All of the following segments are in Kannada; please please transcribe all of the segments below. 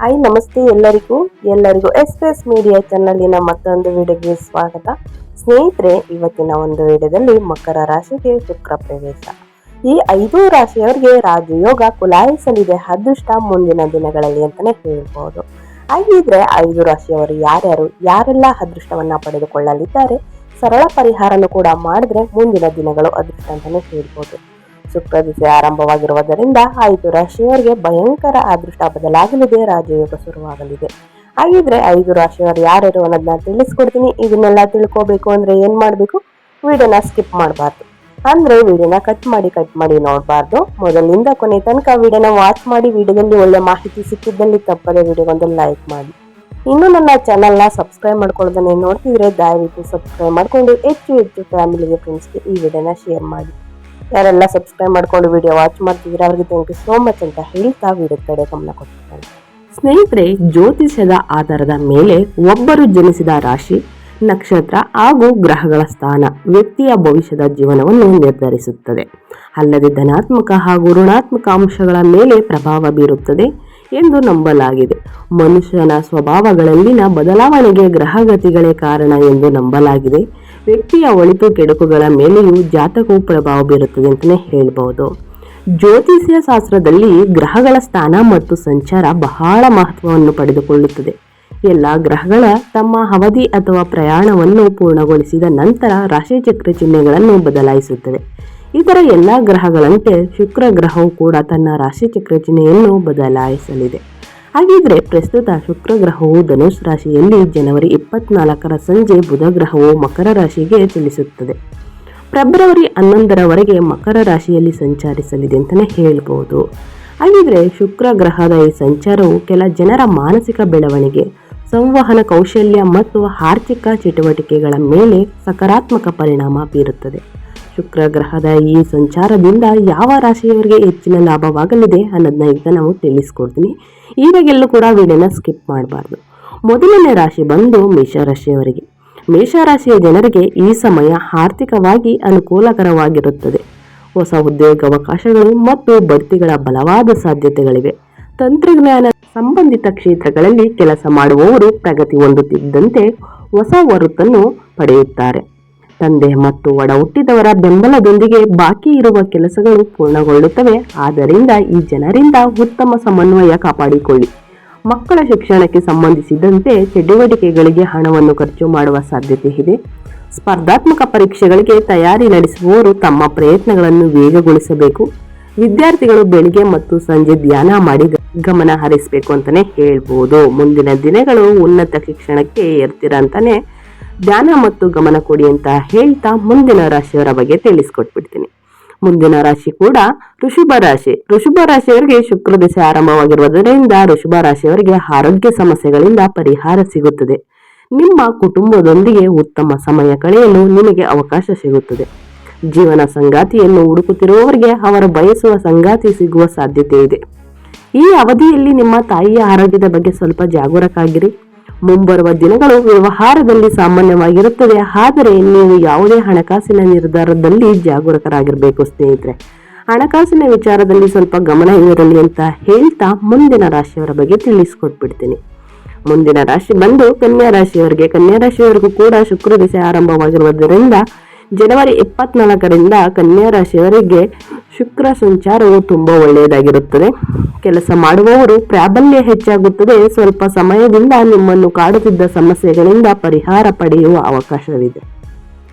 ಹಾಯ್ ನಮಸ್ತೆ ಎಲ್ಲರಿಗೂ. ಎಲ್ಲರಿಗೂ ಎಸ್ ಎಸ್ ಮೀಡಿಯಾ ಚಾನಲಿನ ಮತ್ತೊಂದು ವಿಡಿಯೋಗೆ ಸ್ವಾಗತ. ಸ್ನೇಹಿತರೆ, ಇವತ್ತಿನ ಒಂದು ವಿಡಿಯೋದಲ್ಲಿ ಮಕರ ರಾಶಿಗೆ ಶುಕ್ರ ಪ್ರವೇಶ. ಈ ಐದು ರಾಶಿಯವರಿಗೆ ರಾಜಯೋಗ ಕುಲಾಯಿಸಲಿದೆ. ಅದೃಷ್ಟ ಮುಂದಿನ ದಿನಗಳಲ್ಲಿ ಅಂತಲೇ ಹೇಳ್ಬೋದು. ಹಾಗಿದ್ರೆ ಐದು ರಾಶಿಯವರು ಯಾರ್ಯಾರು, ಯಾರೆಲ್ಲ ಅದೃಷ್ಟವನ್ನು ಪಡೆದುಕೊಳ್ಳಲಿದ್ದಾರೆ, ಸರಳ ಪರಿಹಾರನು ಕೂಡ ಮಾಡಿದ್ರೆ ಮುಂದಿನ ದಿನಗಳು ಅದೃಷ್ಟ ಅಂತಲೇ ಹೇಳ್ಬೋದು. ಶುಕ್ರ ದಿಸೆ ಆರಂಭವಾಗಿರುವುದರಿಂದ ಐದು ರಾಶಿಯವರಿಗೆ ಭಯಂಕರ ಅದೃಷ್ಟ ಬದಲಾಗಲಿದೆ, ರಾಜಯೋಗ ಶುರುವಾಗಲಿದೆ. ಹಾಗಿದ್ರೆ ಐದು ರಾಶಿಯವರು ಯಾರ್ಯಾರು ಅನ್ನೋದನ್ನ ತಿಳಿಸ್ಕೊಡ್ತೀನಿ. ಇದನ್ನೆಲ್ಲ ತಿಳ್ಕೋಬೇಕು ಅಂದ್ರೆ ಏನ್ ಮಾಡ್ಬೇಕು? ವಿಡಿಯೋನ ಸ್ಕಿಪ್ ಮಾಡಬಾರ್ದು. ಅಂದ್ರೆ ವಿಡಿಯೋನ ಕಟ್ ಮಾಡಿ ಕಟ್ ಮಾಡಿ ನೋಡಬಾರ್ದು. ಮೊದಲಿಂದ ಕೊನೆ ತನಕ ವಿಡಿಯೋನ ವಾಚ್ ಮಾಡಿ, ವಿಡಿಯೋದಲ್ಲಿ ಒಳ್ಳೆ ಮಾಹಿತಿ ಸಿಕ್ಕಿದ್ದಲ್ಲಿ ತಪ್ಪದೆ ವಿಡಿಯೋಗೊಂದು ಲೈಕ್ ಮಾಡಿ. ಇನ್ನು ನನ್ನ ಚಾನಲ್ನ ಸಬ್ಸ್ಕ್ರೈಬ್ ಮಾಡ್ಕೊಳ್ಳೋದನ್ನೇ ನೋಡ್ತಿದ್ರೆ ದಯವಿಟ್ಟು ಸಬ್ಸ್ಕ್ರೈಬ್ ಮಾಡ್ಕೊಂಡು ಹೆಚ್ಚು ಹೆಚ್ಚು ಫ್ಯಾಮಿಲಿಗೆ ಫ್ರೆಂಡ್ಸ್ಗೆ ಈ ವಿಡಿಯೋನ ಶೇರ್ ಮಾಡಿ. ಯಾರೆಲ್ಲ ಸಬ್ಸ್ಕ್ರೈಬ್ ಮಾಡ್ಕೊಂಡು ವಿಡಿಯೋ ವಾಚ್ ಮಾಡ್ತಿದ್ರೆ ಅವ್ರಿಗೆ ಥ್ಯಾಂಕ್ ಯು ಸೋ ಮಚ್ ಅಂತ ಹೇಳ್ತಾ ವಿಡಿಯೋ ಕಡೆ ಗಮನ ಕೊಡ್ತಾರೆ ಸ್ನೇಹಿತರೆ, ಜ್ಯೋತಿಷ್ಯದ ಆಧಾರದ ಮೇಲೆ ಒಬ್ಬರು ಜನಿಸಿದ ರಾಶಿ, ನಕ್ಷತ್ರ ಹಾಗೂ ಗ್ರಹಗಳ ಸ್ಥಾನ ವ್ಯಕ್ತಿಯ ಭವಿಷ್ಯದ ಜೀವನವನ್ನು ನಿರ್ಧರಿಸುತ್ತದೆ. ಅಲ್ಲದೆ ಧನಾತ್ಮಕ ಹಾಗೂ ಋಣಾತ್ಮಕ ಅಂಶಗಳ ಮೇಲೆ ಪ್ರಭಾವ ಬೀರುತ್ತದೆ ಎಂದು ನಂಬಲಾಗಿದೆ. ಮನುಷ್ಯನ ಸ್ವಭಾವಗಳಲ್ಲಿನ ಬದಲಾವಣೆಗೆ ಗ್ರಹಗತಿಗಳೇ ಕಾರಣ ಎಂದು ನಂಬಲಾಗಿದೆ. ವ್ಯಕ್ತಿಯ ಒಳಿತು ಕೆಡುಕುಗಳ ಮೇಲೆಯೂ ಜಾತಕವು ಪ್ರಭಾವ ಬೀರುತ್ತದೆ ಅಂತಲೇ ಹೇಳ್ಬೋದು. ಜ್ಯೋತಿಷ್ಯ ಶಾಸ್ತ್ರದಲ್ಲಿ ಗ್ರಹಗಳ ಸ್ಥಾನ ಮತ್ತು ಸಂಚಾರ ಬಹಳ ಮಹತ್ವವನ್ನು ಪಡೆದುಕೊಳ್ಳುತ್ತದೆ. ಎಲ್ಲ ಗ್ರಹಗಳ ತಮ್ಮ ಅವಧಿ ಅಥವಾ ಪ್ರಯಾಣವನ್ನು ಪೂರ್ಣಗೊಳಿಸಿದ ನಂತರ ರಾಶಿಚಕ್ರ ಚಿಹ್ನೆಗಳನ್ನು ಬದಲಾಯಿಸುತ್ತದೆ ಇತರ ಎಲ್ಲ ಗ್ರಹಗಳಂತೆ ಶುಕ್ರ ಗ್ರಹವು ಕೂಡ ತನ್ನ ರಾಶಿಚಕ್ರ ಚಿಹ್ನೆಯನ್ನು ಬದಲಾಯಿಸಲಿದೆ. ಹಾಗಿದ್ರೆ ಪ್ರಸ್ತುತ ಶುಕ್ರ ಗ್ರಹವು ಧನುಷ್ ರಾಶಿಯಲ್ಲಿ ಜನವರಿ ಇಪ್ಪತ್ನಾಲ್ಕರ ಸಂಜೆ ಬುಧ ಗ್ರಹವು ಮಕರ ರಾಶಿಗೆ ಚಲಿಸುತ್ತದೆ ಫೆಬ್ರವರಿ ಹನ್ನೊಂದರವರೆಗೆ ಮಕರ ರಾಶಿಯಲ್ಲಿ ಸಂಚರಿಸಲಿದೆ ಅಂತಲೇ ಹೇಳ್ಬೋದು. ಹಾಗಿದ್ರೆ ಶುಕ್ರ ಗ್ರಹದ ಈ ಸಂಚಾರವು ಕೆಲ ಜನರ ಮಾನಸಿಕ ಬೆಳವಣಿಗೆ, ಸಂವಹನ ಕೌಶಲ್ಯ ಮತ್ತು ಆರ್ಥಿಕ ಚಟುವಟಿಕೆಗಳ ಮೇಲೆ ಸಕಾರಾತ್ಮಕ ಪರಿಣಾಮ ಬೀರುತ್ತದೆ. ಶುಕ್ರ ಗ್ರಹದ ಈ ಸಂಚಾರದಿಂದ ಯಾವ ರಾಶಿಯವರಿಗೆ ಹೆಚ್ಚಿನ ಲಾಭವಾಗಲಿದೆ ಅನ್ನೋದನ್ನ ಈಗ ನಾವು ತಿಳಿಸ್ಕೊಡ್ತೀನಿ. ಎಲ್ಲೂ ಕೂಡ ವಿಡಿಯೋನ ಸ್ಕಿಪ್ ಮಾಡಬಾರ್ದು. ಮೊದಲನೇ ರಾಶಿ ಬಂದು ಮೇಷರಾಶಿಯವರಿಗೆ ಮೇಷರಾಶಿಯ ಜನರಿಗೆ ಈ ಸಮಯ ಆರ್ಥಿಕವಾಗಿ ಅನುಕೂಲಕರವಾಗಿರುತ್ತದೆ. ಹೊಸ ಉದ್ಯೋಗಾವಕಾಶಗಳು ಮತ್ತು ಬಡ್ತಿಗಳ ಬಲವಾದ ಸಾಧ್ಯತೆಗಳಿವೆ. ತಂತ್ರಜ್ಞಾನ ಸಂಬಂಧಿತ ಕ್ಷೇತ್ರಗಳಲ್ಲಿ ಕೆಲಸ ಮಾಡುವವರು ಪ್ರಗತಿ ಹೊಂದುತ್ತಿದ್ದಂತೆ ಹೊಸ ಹೊರತನ್ನು ಪಡೆಯುತ್ತಾರೆ. ತಂದೆ ಮತ್ತು ಒಡ ಹುಟ್ಟಿದವರ ಬೆಂಬಲದೊಂದಿಗೆ ಬಾಕಿ ಇರುವ ಕೆಲಸಗಳು ಪೂರ್ಣಗೊಳ್ಳುತ್ತವೆ. ಆದ್ದರಿಂದ ಈ ಜನರಿಂದ ಉತ್ತಮ ಸಮನ್ವಯ ಕಾಪಾಡಿಕೊಳ್ಳಿ. ಮಕ್ಕಳ ಶಿಕ್ಷಣಕ್ಕೆ ಸಂಬಂಧಿಸಿದಂತೆ ಚಟುವಟಿಕೆಗಳಿಗೆ ಹಣವನ್ನು ಖರ್ಚು ಮಾಡುವ ಸಾಧ್ಯತೆ ಇದೆ. ಸ್ಪರ್ಧಾತ್ಮಕ ಪರೀಕ್ಷೆಗಳಿಗೆ ತಯಾರಿ ನಡೆಸುವವರು ತಮ್ಮ ಪ್ರಯತ್ನಗಳನ್ನು ವೇಗಗೊಳಿಸಬೇಕು. ವಿದ್ಯಾರ್ಥಿಗಳು ಬೆಳಿಗ್ಗೆ ಮತ್ತು ಸಂಜೆ ಧ್ಯಾನ ಮಾಡಿ ಗಮನ ಹರಿಸಬೇಕು ಅಂತಾನೆ ಹೇಳ್ಬೋದು. ಮುಂದಿನ ದಿನಗಳು ಉನ್ನತ ಶಿಕ್ಷಣಕ್ಕೆ ಏರ್ತೀರ ಅಂತಾನೆ ಧ್ಯಾನ ಮತ್ತು ಗಮನ ಕೊಡಿ ಅಂತ ಹೇಳ್ತಾ ಮುಂದಿನ ರಾಶಿಯವರ ಬಗ್ಗೆ ತಿಳಿಸ್ಕೊಟ್ಬಿಡ್ತೀನಿ. ಮುಂದಿನ ರಾಶಿ ಕೂಡ ಋಷಭ ರಾಶಿ. ಋಷಭ ರಾಶಿಯವರಿಗೆ ಶುಕ್ರ ದಿಸೆ ಆರಂಭವಾಗಿರುವುದರಿಂದ ಋಷಭ ರಾಶಿಯವರಿಗೆ ಆರೋಗ್ಯ ಸಮಸ್ಯೆಗಳಿಂದ ಪರಿಹಾರ ಸಿಗುತ್ತದೆ. ನಿಮ್ಮ ಕುಟುಂಬದೊಂದಿಗೆ ಉತ್ತಮ ಸಮಯ ಕಳೆಯಲು ನಿಮಗೆ ಅವಕಾಶ ಸಿಗುತ್ತದೆ. ಜೀವನ ಸಂಗಾತಿಯನ್ನು ಹುಡುಕುತ್ತಿರುವವರಿಗೆ ಅವರ ಬಯಸುವ ಸಂಗಾತಿ ಸಿಗುವ ಸಾಧ್ಯತೆ ಇದೆ ಈ ಅವಧಿಯಲ್ಲಿ ನಿಮ್ಮ ತಾಯಿಯ ಆರೋಗ್ಯದ ಬಗ್ಗೆ ಸ್ವಲ್ಪ ಜಾಗರೂಕರಾಗಿರಿ. ಮುಂಬರುವ ದಿನಗಳು ವ್ಯವಹಾರದಲ್ಲಿ ಸಾಮಾನ್ಯವಾಗಿರುತ್ತದೆ. ಆದರೆ ನೀವು ಯಾವುದೇ ಹಣಕಾಸಿನ ನಿರ್ಧಾರದಲ್ಲಿ ಜಾಗರೂಕರಾಗಿರಬೇಕು ಸ್ನೇಹಿತರೆ. ಹಣಕಾಸಿನ ವಿಚಾರದಲ್ಲಿ ಸ್ವಲ್ಪ ಗಮನ ಇರಲಿ ಅಂತ ಹೇಳ್ತಾ ಮುಂದಿನ ರಾಶಿಯವರ ಬಗ್ಗೆ ತಿಳಿಸ್ಕೊಟ್ಬಿಡ್ತೀನಿ. ಮುಂದಿನ ರಾಶಿ ಬಂದು ಕನ್ಯಾ ರಾಶಿಯವರಿಗೆ. ಕನ್ಯಾ ರಾಶಿಯವರಿಗೂ ಕೂಡ ಶುಕ್ರ ದಿಸೆ ಆರಂಭವಾಗಿರುವುದರಿಂದ ಜನವರಿ ಇಪ್ಪತ್ನಾಲ್ಕರಿಂದ ಕನ್ಯಾ ರಾಶಿಯವರಿಗೆ ಶುಕ್ರ ಸಂಚಾರವು ತುಂಬ ಒಳ್ಳೆಯದಾಗಿರುತ್ತದೆ. ಕೆಲಸ ಮಾಡುವವರು ಪ್ರಾಬಲ್ಯ ಹೆಚ್ಚಾಗುತ್ತದೆ. ಸ್ವಲ್ಪ ಸಮಯದಿಂದ ನಿಮ್ಮನ್ನು ಕಾಡುತ್ತಿದ್ದ ಸಮಸ್ಯೆಗಳಿಂದ ಪರಿಹಾರ ಪಡೆಯುವ ಅವಕಾಶವಿದೆ.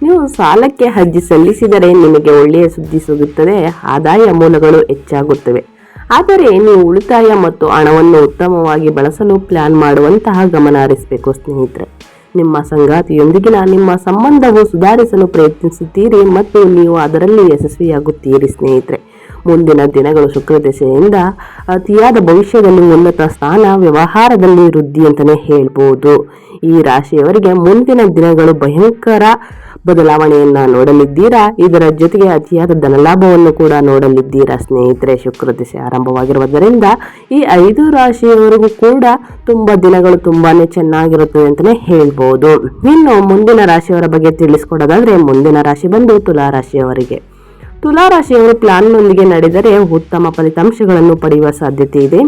ನೀವು ಸಾಲಕ್ಕೆ ಅರ್ಜಿ ಸಲ್ಲಿಸಿದರೆ ನಿಮಗೆ ಒಳ್ಳೆಯ ಸುದ್ದಿ ಸಿಗುತ್ತದೆ. ಆದಾಯ ಮೂಲಗಳು ಹೆಚ್ಚಾಗುತ್ತವೆ. ಆದರೆ ನೀವು ಉಳಿತಾಯ ಮತ್ತು ಹಣವನ್ನು ಉತ್ತಮವಾಗಿ ಬಳಸಲು ಪ್ಲಾನ್ ಮಾಡುವಂತಹ ಗಮನ ಹರಿಸಬೇಕು ಸ್ನೇಹಿತರೆ. ನಿಮ್ಮ ಸಂಗಾತಿಯೊಂದಿಗಿನ ನಿಮ್ಮ ಸಂಬಂಧವು ಸುಧಾರಿಸಲು ಪ್ರಯತ್ನಿಸುತ್ತೀರಿ ಮತ್ತು ನೀವು ಅದರಲ್ಲಿ ಯಶಸ್ವಿಯಾಗುತ್ತೀರಿ, ಸ್ನೇಹಿತರೆ. ಮುಂದಿನ ದಿನಗಳು ಶುಕ್ರ ದಶೆಯಿಂದ ಅತಿಯಾದ ಭವಿಷ್ಯದಲ್ಲಿ ಉನ್ನತ ಸ್ಥಾನ ವ್ಯವಹಾರದಲ್ಲಿ ವೃದ್ಧಿ ಅಂತಲೇ ಹೇಳ್ಬೋದು. ಈ ರಾಶಿಯವರಿಗೆ ಮುಂದಿನ ದಿನಗಳು ಭಯಂಕರ ಬದಲಾವಣೆಯನ್ನ ನೋಡಲಿದ್ದೀರಾ? ಇದರ ಜೊತೆಗೆ ಅತಿಯಾದ ಧನಲಾಭವನ್ನು ಕೂಡ ನೋಡಲಿದ್ದೀರಾ ಸ್ನೇಹಿತರೆ? ಶುಕ್ರ ದಿಸೆ ಆರಂಭವಾಗಿರುವುದರಿಂದ ಈ ಐದು ರಾಶಿಯವರೆಗೂ ಕೂಡ ತುಂಬಾ ದಿನಗಳು ತುಂಬಾನೇ ಚೆನ್ನಾಗಿರುತ್ತದೆ ಅಂತಾನೆ ಹೇಳ್ಬೋದು. ಇನ್ನು ಮುಂದಿನ ರಾಶಿಯವರ ಬಗ್ಗೆ ತಿಳಿಸ್ಕೊಡೋದಾದ್ರೆ ಮುಂದಿನ ರಾಶಿ ಬಂದು ತುಲಾ ರಾಶಿಯವರಿಗೆ. ತುಲಾ ರಾಶಿಯವರು ಪ್ಲಾನ್ನೊಂದಿಗೆ ನಡೆದರೆ ಉತ್ತಮ ಫಲಿತಾಂಶಗಳನ್ನು ಪಡೆಯುವ ಸಾಧ್ಯತೆ ಇದೆ.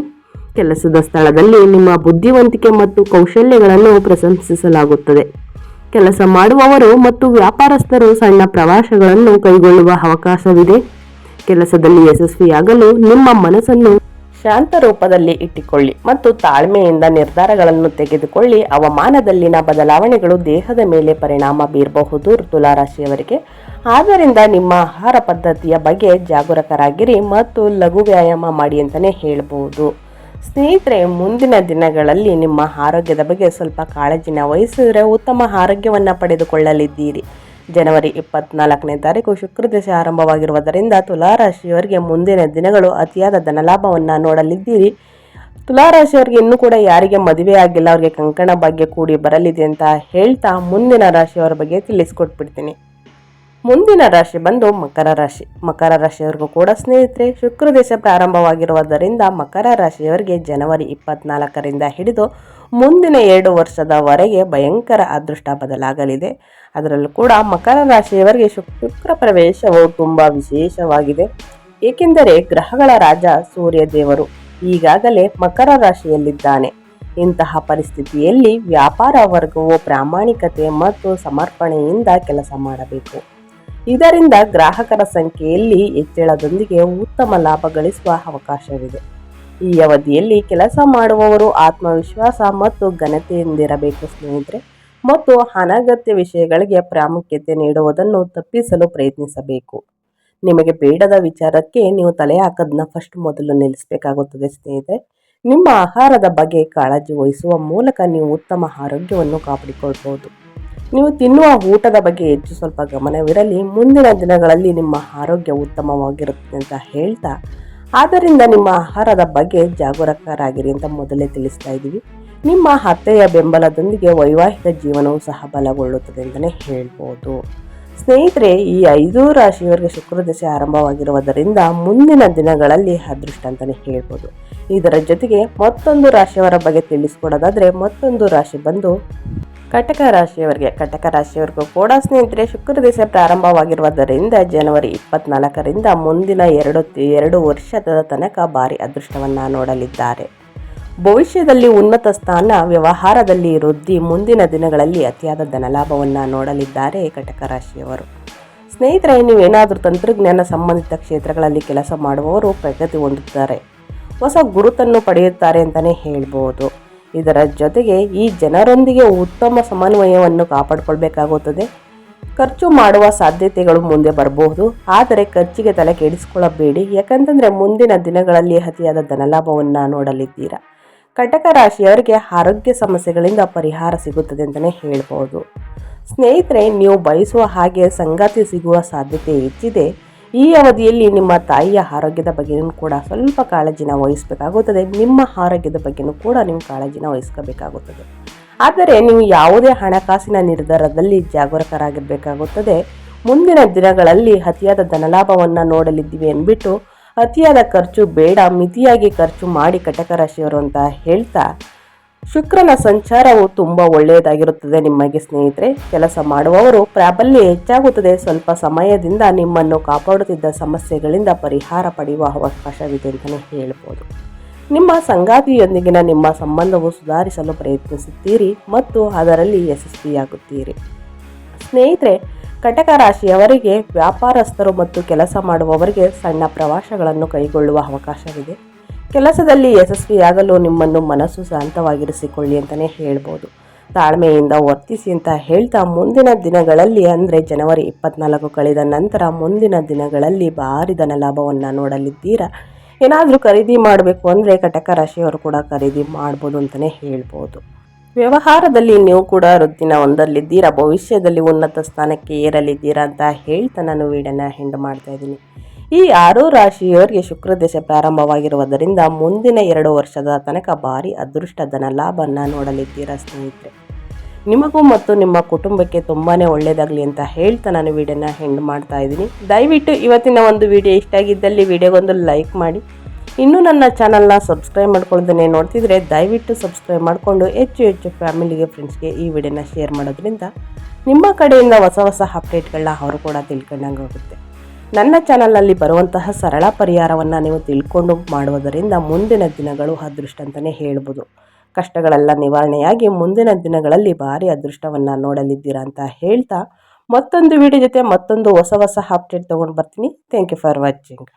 ಕೆಲಸದ ಸ್ಥಳದಲ್ಲಿ ನಿಮ್ಮ ಬುದ್ಧಿವಂತಿಕೆ ಮತ್ತು ಕೌಶಲ್ಯಗಳನ್ನು ಪ್ರಶಂಸಿಸಲಾಗುತ್ತದೆ. ಕೆಲಸ ಮಾಡುವವರು ಮತ್ತು ವ್ಯಾಪಾರಸ್ಥರು ಸಣ್ಣ ಪ್ರವಾಸಗಳನ್ನು ಕೈಗೊಳ್ಳುವ ಅವಕಾಶವಿದೆ. ಕೆಲಸದಲ್ಲಿ ಯಶಸ್ವಿಯಾಗಲು ನಿಮ್ಮ ಮನಸ್ಸನ್ನು ಶಾಂತ ರೂಪದಲ್ಲಿ ಇಟ್ಟುಕೊಳ್ಳಿ ಮತ್ತು ತಾಳ್ಮೆಯಿಂದ ನಿರ್ಧಾರಗಳನ್ನು ತೆಗೆದುಕೊಳ್ಳಿ. ಹವಾಮಾನದಲ್ಲಿನ ಬದಲಾವಣೆಗಳು ದೇಹದ ಮೇಲೆ ಪರಿಣಾಮ ಬೀರಬಹುದು. ತುಲಾರಾಶಿಯವರಿಗೆ ಆದ್ದರಿಂದ ನಿಮ್ಮ ಆಹಾರ ಪದ್ಧತಿಯ ಬಗ್ಗೆ ಜಾಗರೂಕರಾಗಿರಿ ಮತ್ತು ಲಘು ವ್ಯಾಯಾಮ ಮಾಡಿ ಅಂತಲೇ ಹೇಳ್ಬೋದು. ಸ್ನೇಹಿತರೆ, ಮುಂದಿನ ದಿನಗಳಲ್ಲಿ ನಿಮ್ಮ ಆರೋಗ್ಯದ ಬಗ್ಗೆ ಸ್ವಲ್ಪ ಕಾಳಜಿನ ವಹಿಸಿದರೆ ಉತ್ತಮ ಆರೋಗ್ಯವನ್ನು ಪಡೆದುಕೊಳ್ಳಲಿದ್ದೀರಿ. ಜನವರಿ ಇಪ್ಪತ್ನಾಲ್ಕನೇ ತಾರೀಕು ಶುಕ್ರದಶೆ ಆರಂಭವಾಗಿರುವುದರಿಂದ ತುಲಾರಾಶಿಯವರಿಗೆ ಮುಂದಿನ ದಿನಗಳು ಅತಿಯಾದ ಧನಲಾಭವನ್ನು ನೋಡಲಿದ್ದೀರಿ. ತುಲಾರಾಶಿಯವರಿಗೆ ಇನ್ನೂ ಕೂಡ ಯಾರಿಗೆ ಮದುವೆ ಆಗಿಲ್ಲ, ಅವರಿಗೆ ಕಂಕಣ ಭಾಗ್ಯ ಕೂಡಿ ಬರಲಿದೆ ಅಂತ ಹೇಳ್ತಾ ಮುಂದಿನ ರಾಶಿಯವರ ಬಗ್ಗೆ ತಿಳಿಸ್ಕೊಟ್ಬಿಡ್ತೀನಿ. ಮುಂದಿನ ರಾಶಿ ಬಂದು ಮಕರ ರಾಶಿ. ಮಕರ ರಾಶಿಯವರಿಗೂ ಕೂಡ ಸ್ನೇಹಿತರೆ, ಶುಕ್ರ ದೇಶ ಪ್ರಾರಂಭವಾಗಿರುವುದರಿಂದ ಮಕರ ರಾಶಿಯವರಿಗೆ ಜನವರಿ ಇಪ್ಪತ್ನಾಲ್ಕರಿಂದ ಹಿಡಿದು ಮುಂದಿನ ಎರಡು ವರ್ಷದವರೆಗೆ ಭಯಂಕರ ಅದೃಷ್ಟ ಬದಲಾಗಲಿದೆ. ಅದರಲ್ಲೂ ಕೂಡ ಮಕರ ರಾಶಿಯವರಿಗೆ ಶುಕ್ರ ಪ್ರವೇಶವು ತುಂಬ ವಿಶೇಷವಾಗಿದೆ. ಏಕೆಂದರೆ ಗ್ರಹಗಳ ರಾಜ ಸೂರ್ಯ ದೇವರು ಈಗಾಗಲೇ ಮಕರ ರಾಶಿಯಲ್ಲಿದ್ದಾನೆ. ಇಂತಹ ಪರಿಸ್ಥಿತಿಯಲ್ಲಿ ವ್ಯಾಪಾರ ವರ್ಗವು ಪ್ರಾಮಾಣಿಕತೆ ಮತ್ತು ಸಮರ್ಪಣೆಯಿಂದ ಕೆಲಸ ಮಾಡಬೇಕು. ಇದರಿಂದ ಗ್ರಾಹಕರ ಸಂಖ್ಯೆಯಲ್ಲಿ ಹೆಚ್ಚಳದೊಂದಿಗೆ ಉತ್ತಮ ಲಾಭ ಗಳಿಸುವ ಅವಕಾಶವಿದೆ. ಈ ಅವಧಿಯಲ್ಲಿ ಕೆಲಸ ಮಾಡುವವರು ಆತ್ಮವಿಶ್ವಾಸ ಮತ್ತು ಘನತೆಯಿಂದಿರಬೇಕು ಸ್ನೇಹಿತರೆ, ಮತ್ತು ಅನಗತ್ಯ ವಿಷಯಗಳಿಗೆ ಪ್ರಾಮುಖ್ಯತೆ ನೀಡುವುದನ್ನು ತಪ್ಪಿಸಲು ಪ್ರಯತ್ನಿಸಬೇಕು. ನಿಮಗೆ ಬೇಡದ ವಿಚಾರಕ್ಕೆ ನೀವು ತಲೆ ಹಾಕೋದನ್ನ ಫಸ್ಟ್ ಮೊದಲು ನಿಲ್ಲಿಸಬೇಕಾಗುತ್ತದೆ ಸ್ನೇಹಿತರೆ. ನಿಮ್ಮ ಆಹಾರದ ಬಗ್ಗೆ ಕಾಳಜಿ ವಹಿಸುವ ಮೂಲಕ ನೀವು ಉತ್ತಮ ಆರೋಗ್ಯವನ್ನು ಕಾಪಾಡಿಕೊಳ್ಬಹುದು. ನೀವು ತಿನ್ನುವ ಊಟದ ಬಗ್ಗೆ ಹೆಚ್ಚು ಸ್ವಲ್ಪ ಗಮನವಿರಲಿ. ಮುಂದಿನ ದಿನಗಳಲ್ಲಿ ನಿಮ್ಮ ಆರೋಗ್ಯ ಉತ್ತಮವಾಗಿರುತ್ತೆ ಅಂತ ಹೇಳ್ತಾ, ಆದ್ದರಿಂದ ನಿಮ್ಮ ಆಹಾರದ ಬಗ್ಗೆ ಜಾಗರೂಕರಾಗಿರಿ ಅಂತ ಮೊದಲೇ ತಿಳಿಸ್ತಾ ಇದ್ದೀವಿ. ನಿಮ್ಮ ಅತ್ತೆಯ ಬೆಂಬಲದೊಂದಿಗೆ ವೈವಾಹಿಕ ಜೀವನವು ಸಹ ಬಲಗೊಳ್ಳುತ್ತದೆ ಅಂತಲೇ ಹೇಳ್ಬೋದು. ಸ್ನೇಹಿತರೆ, ಈ ಐದು ರಾಶಿಯವರಿಗೆ ಶುಕ್ರದಶೆ ಆರಂಭವಾಗಿರುವುದರಿಂದ ಮುಂದಿನ ದಿನಗಳಲ್ಲಿ ಅದೃಷ್ಟ ಅಂತಲೇ ಹೇಳ್ಬೋದು. ಇದರ ಜೊತೆಗೆ ಮತ್ತೊಂದು ರಾಶಿಯವರ ಬಗ್ಗೆ ತಿಳಿಸ್ಕೊಡೋದಾದರೆ, ಮತ್ತೊಂದು ರಾಶಿ ಬಂದು ಕಟಕ ರಾಶಿಯವರಿಗೆ, ಕಟಕ ರಾಶಿಯವರಿಗೂ ಕೂಡ ಸ್ನೇಹಿತರೆ, ಶುಕ್ರ ದಿವಸ ಪ್ರಾರಂಭವಾಗಿರುವುದರಿಂದ ಜನವರಿ ಇಪ್ಪತ್ನಾಲ್ಕರಿಂದ ಮುಂದಿನ ಎರಡು ಎರಡು ವರ್ಷದ ತನಕ ಭಾರಿ ಅದೃಷ್ಟವನ್ನು ನೋಡಲಿದ್ದಾರೆ. ಭವಿಷ್ಯದಲ್ಲಿ ಉನ್ನತ ಸ್ಥಾನ, ವ್ಯವಹಾರದಲ್ಲಿ ವೃದ್ಧಿ, ಮುಂದಿನ ದಿನಗಳಲ್ಲಿ ಅತಿಯಾದ ಧನಲಾಭವನ್ನು ನೋಡಲಿದ್ದಾರೆ ಕಟಕ ರಾಶಿಯವರು. ಸ್ನೇಹಿತರೆ, ನೀವೇನಾದರೂ ತಂತ್ರಜ್ಞಾನ ಸಂಬಂಧಿತ ಕ್ಷೇತ್ರಗಳಲ್ಲಿ ಕೆಲಸ ಮಾಡುವವರು ಪ್ರಗತಿ ಹೊಂದುತ್ತಾರೆ. ಹೊಸ ಗುರುತನ್ನು ಪಡೆಯುತ್ತಾರೆ ಅಂತಲೇ ಹೇಳ್ಬೋದು. ಇದರ ಜೊತೆಗೆ ಈ ಜನರೊಂದಿಗೆ ಉತ್ತಮ ಸಮನ್ವಯವನ್ನು ಕಾಪಾಡಿಕೊಳ್ಬೇಕಾಗುತ್ತದೆ. ಖರ್ಚು ಮಾಡುವ ಸಾಧ್ಯತೆಗಳು ಮುಂದೆ ಬರಬಹುದು. ಆದರೆ ಖರ್ಚಿಗೆ ತಲೆ ಕೆಡಿಸಿಕೊಳ್ಳಬೇಡಿ. ಯಾಕಂತಂದರೆ ಮುಂದಿನ ದಿನಗಳಲ್ಲಿ ಅತಿಯಾದ ಧನಲಾಭವನ್ನು ನೋಡಲಿದ್ದೀರಾ? ಕಟಕ ರಾಶಿಯವರಿಗೆ ಆರೋಗ್ಯ ಸಮಸ್ಯೆಗಳಿಂದ ಪರಿಹಾರ ಸಿಗುತ್ತದೆ ಅಂತಲೇ ಹೇಳ್ಬೋದು. ಸ್ನೇಹಿತರೆ, ನೀವು ಬಯಸುವ ಹಾಗೆ ಸಂಗಾತಿ ಸಿಗುವ ಸಾಧ್ಯತೆ ಹೆಚ್ಚಿದೆ. ಈ ಅವಧಿಯಲ್ಲಿ ನಿಮ್ಮ ತಾಯಿಯ ಆರೋಗ್ಯದ ಬಗ್ಗೆಯೂ ಕೂಡ ಸ್ವಲ್ಪ ಕಾಳಜಿನ ವಹಿಸಬೇಕಾಗುತ್ತದೆ. ನಿಮ್ಮ ಆರೋಗ್ಯದ ಬಗ್ಗೆಯೂ ಕೂಡ ನೀವು ಕಾಳಜಿನ ವಹಿಸ್ಕೋಬೇಕಾಗುತ್ತದೆ. ಆದರೆ ನೀವು ಯಾವುದೇ ಹಣಕಾಸಿನ ನಿರ್ಧಾರದಲ್ಲಿ ಜಾಗರೂಕರಾಗಿರಬೇಕಾಗುತ್ತದೆ. ಮುಂದಿನ ದಿನಗಳಲ್ಲಿ ಅತಿಯಾದ ಧನಲಾಭವನ್ನು ನೋಡಲಿದ್ದೀವಿ ಅಂದ್ಬಿಟ್ಟು, ಅತಿಯಾದ ಖರ್ಚು ಬೇಡ, ಮಿತಿಯಾಗಿ ಖರ್ಚು ಮಾಡಿ ಕಟಕ ರಾಶಿಯವರು ಅಂತ ಹೇಳ್ತಾ ಶುಕ್ರನ ಸಂಚಾರವು ತುಂಬ ಒಳ್ಳೆಯದಾಗಿರುತ್ತದೆ ನಿಮಗೆ ಸ್ನೇಹಿತರೆ. ಕೆಲಸ ಮಾಡುವವರು ಪ್ರಾಬಲ್ಯ ಹೆಚ್ಚಾಗುತ್ತದೆ. ಸ್ವಲ್ಪ ಸಮಯದಿಂದ ನಿಮ್ಮನ್ನು ಕಾಪಾಡುತ್ತಿದ್ದ ಸಮಸ್ಯೆಗಳಿಂದ ಪರಿಹಾರ ಪಡೆಯುವ ಅವಕಾಶವಿದೆ ಅಂತಲೇ ಹೇಳ್ಬೋದು. ನಿಮ್ಮ ಸಂಗಾತಿಯೊಂದಿಗಿನ ನಿಮ್ಮ ಸಂಬಂಧವು ಸುಧಾರಿಸಲು ಪ್ರಯತ್ನಿಸುತ್ತೀರಿ ಮತ್ತು ಅದರಲ್ಲಿ ಯಶಸ್ವಿಯಾಗುತ್ತೀರಿ. ಸ್ನೇಹಿತರೆ, ಕಟಕ ರಾಶಿಯವರಿಗೆ ವ್ಯಾಪಾರಸ್ಥರು ಮತ್ತು ಕೆಲಸ ಮಾಡುವವರಿಗೆ ಸಣ್ಣ ಪ್ರವಾಸಗಳನ್ನು ಕೈಗೊಳ್ಳುವ ಅವಕಾಶವಿದೆ. ಕೆಲಸದಲ್ಲಿ ಯಶಸ್ವಿಯಾಗಲು ನಿಮ್ಮನ್ನು ಮನಸ್ಸು ಶಾಂತವಾಗಿರಿಸಿಕೊಳ್ಳಿ ಅಂತಲೇ ಹೇಳ್ಬೋದು. ತಾಳ್ಮೆಯಿಂದ ವರ್ತಿಸಿ ಅಂತ ಹೇಳ್ತಾ ಮುಂದಿನ ದಿನಗಳಲ್ಲಿ, ಅಂದರೆ ಜನವರಿ ಇಪ್ಪತ್ನಾಲ್ಕು ಕಳೆದ ನಂತರ ಮುಂದಿನ ದಿನಗಳಲ್ಲಿ ಭಾರಿ ಧನ ಲಾಭವನ್ನು ನೋಡಲಿದ್ದೀರಾ? ಏನಾದರೂ ಖರೀದಿ ಮಾಡಬೇಕು ಅಂದರೆ ಕಟಕ ರಾಶಿಯವರು ಕೂಡ ಖರೀದಿ ಮಾಡ್ಬೋದು ಅಂತಲೇ ಹೇಳ್ಬೋದು. ವ್ಯವಹಾರದಲ್ಲಿ ನೀವು ಕೂಡ ವೃತ್ತಿನ ಒಂದಲ್ಲಿದ್ದೀರಾ ಭವಿಷ್ಯದಲ್ಲಿ ಉನ್ನತ ಸ್ಥಾನಕ್ಕೆ ಏರಲಿದ್ದೀರಾ ಅಂತ ಹೇಳ್ತಾ ನಾನು ವೀಡಿಯೋನ ಹೆಂಡ್ ಮಾಡ್ತಾ ಇದ್ದೀನಿ. ಈ ಆರು ರಾಶಿಯವರಿಗೆ ಶುಕ್ರ ದಶೆ ಪ್ರಾರಂಭವಾಗಿರುವುದರಿಂದ ಮುಂದಿನ ಎರಡು ವರ್ಷದ ತನಕ ಭಾರಿ ಅದೃಷ್ಟ, ಧನ, ಲಾಭನ ನೋಡಲಿದ್ದೀರಾ ಸ್ನೇಹಿತರೆ. ನಿಮಗೂ ಮತ್ತು ನಿಮ್ಮ ಕುಟುಂಬಕ್ಕೆ ತುಂಬಾ ಒಳ್ಳೆಯದಾಗಲಿ ಅಂತ ಹೇಳ್ತಾ ನಾನು ವಿಡಿಯೋನ ಹೆಂಡ್ ಮಾಡ್ತಾ ಇದ್ದೀನಿ. ದಯವಿಟ್ಟು ಇವತ್ತಿನ ಒಂದು ವಿಡಿಯೋ ಇಷ್ಟ ಆಗಿದ್ದಲ್ಲಿ ವಿಡಿಯೋಗೊಂದು ಲೈಕ್ ಮಾಡಿ. ಇನ್ನೂ ನನ್ನ ಚಾನಲ್ನ ಸಬ್ಸ್ಕ್ರೈಬ್ ಮಾಡ್ಕೊಳ್ದೇ ನೋಡ್ತಿದ್ರೆ ದಯವಿಟ್ಟು ಸಬ್ಸ್ಕ್ರೈಬ್ ಮಾಡಿಕೊಂಡು ಹೆಚ್ಚು ಹೆಚ್ಚು ಫ್ಯಾಮಿಲಿಗೆ, ಫ್ರೆಂಡ್ಸ್ಗೆ ಈ ವಿಡಿಯೋನ ಶೇರ್ ಮಾಡೋದ್ರಿಂದ ನಿಮ್ಮ ಕಡೆಯಿಂದ ಹೊಸ ಹೊಸ ಅಪ್ಡೇಟ್ಗಳನ್ನ ಅವರು ಕೂಡ ತಿಳ್ಕೊಂಡಂಗೆ ಹೋಗುತ್ತೆ. ನನ್ನ ಚಾನಲ್ನಲ್ಲಿ ಬರುವಂತಹ ಸರಳ ಪರಿಹಾರವನ್ನು ನೀವು ತಿಳ್ಕೊಂಡು ಮಾಡುವುದರಿಂದ ಮುಂದಿನ ದಿನಗಳು ಅದೃಷ್ಟ ಅಂತಲೇ ಹೇಳ್ಬೋದು. ಕಷ್ಟಗಳೆಲ್ಲ ನಿವಾರಣೆಯಾಗಿ ಮುಂದಿನ ದಿನಗಳಲ್ಲಿ ಭಾರಿ ಅದೃಷ್ಟವನ್ನು ನೋಡಲಿದ್ದೀರಾ ಅಂತ ಹೇಳ್ತಾ ಮತ್ತೊಂದು ವಿಡಿಯೋ ಜೊತೆ ಮತ್ತೊಂದು ಹೊಸ ಹೊಸ ಅಪ್ಡೇಟ್ ತೊಗೊಂಡು ಬರ್ತೀನಿ. Thank you for watching